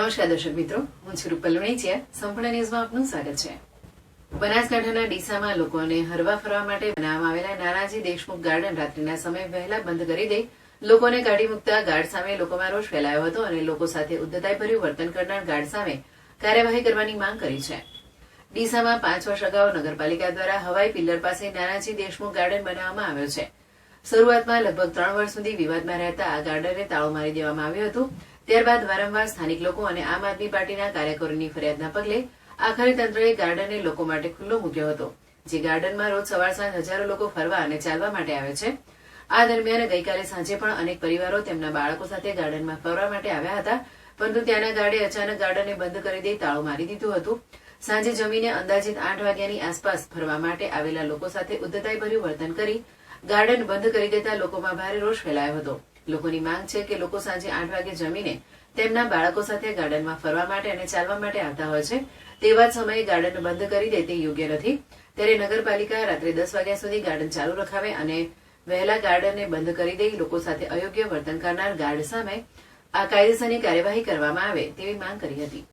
નમસ્કાર દર્શક મિત્રો, હું છું રૂપલ વણેચિયા સંપૂર્ણ ન્યૂઝમાં આપનું સ્વાગત છે. બનાસકાંઠાના ડીસામાં લોકોને હરવા ફરવા માટે બનાવવામાં આવેલા નાનાજી દેશમુખ ગાર્ડન રાત્રિના સમય વહેલા બંધ કરી દઈ લોકોને કાઢી મૂકતા ગાર્ડ સામે લોકોમાં રોષ ફેલાયો હતો અને લોકો સાથે ઉદ્ધતાઈભર્યું વર્તન કરનાર ગાર્ડ સામે કાર્યવાહી કરવાની માંગ કરી છે. ડીસામાં પાંચ વર્ષ અગાઉ નગરપાલિકા દ્વારા હવાઈ પિલ્લર પાસે નાનાજી દેશમુખ ગાર્ડન બનાવવામાં આવ્યો છે. શરૂઆતમાં લગભગ ત્રણ વર્ષ સુધી વિવાદમાં રહેતા આ ગાર્ડનને તાળું મારી દેવામાં આવ્યું હતું. ત્યારબાદ વારંવાર સ્થાનિક લોકો અને આમ આદમી પાર્ટીના કાર્યકરોની ફરિયાદના પગલે આખરે તંત્રએ ગાર્ડનને લોકો માટે ખુલ્લો મૂક્યો હતો, જે ગાર્ડનમાં રોજ સવાર સાંજ હજારો લોકો ફરવા અને ચાલવા માટે આવે છે. આ દરમિયાન ગઈકાલે સાંજે પણ અનેક પરિવારો તેમના બાળકો સાથે ગાર્ડનમાં ફરવા માટે આવ્યા હતા, પરંતુ ત્યાંના ગાર્ડે અચાનક ગાર્ડનને બંધ કરી દઈ તાળું મારી દીધું હતું. સાંજે જમીને અંદાજિત આઠ વાગ્યાની આસપાસ ફરવા માટે આવેલા લોકો સાથે ઉદ્ધતાઈભર્યું વર્તન કરી ગાર્ડન બંધ કરી દેતા લોકોમાં ભારે રોષ ફેલાયો હતો. લોકોની માંગ છે કે લોકો સાંજે આઠ વાગે જમીને તેમના બાળકો સાથે ગાર્ડનમાં ફરવા માટે અને ચાલવા માટે આવતા હોય છે. તેવા જ સમયે ગાર્ડન બંધ કરી દે તે યોગ્ય નથી. ત્યારે નગરપાલિકા રાત્રે દસ વાગ્યા સુધી ગાર્ડન ચાલુ રખાવે અને વહેલા ગાર્ડનને બંધ કરી દઈ લોકો સાથે અયોગ્ય વર્તન કરનાર ગાર્ડ સામે આ કાયદેસરની કાર્યવાહી કરવામાં આવે તેવી માંગ કરી હતી.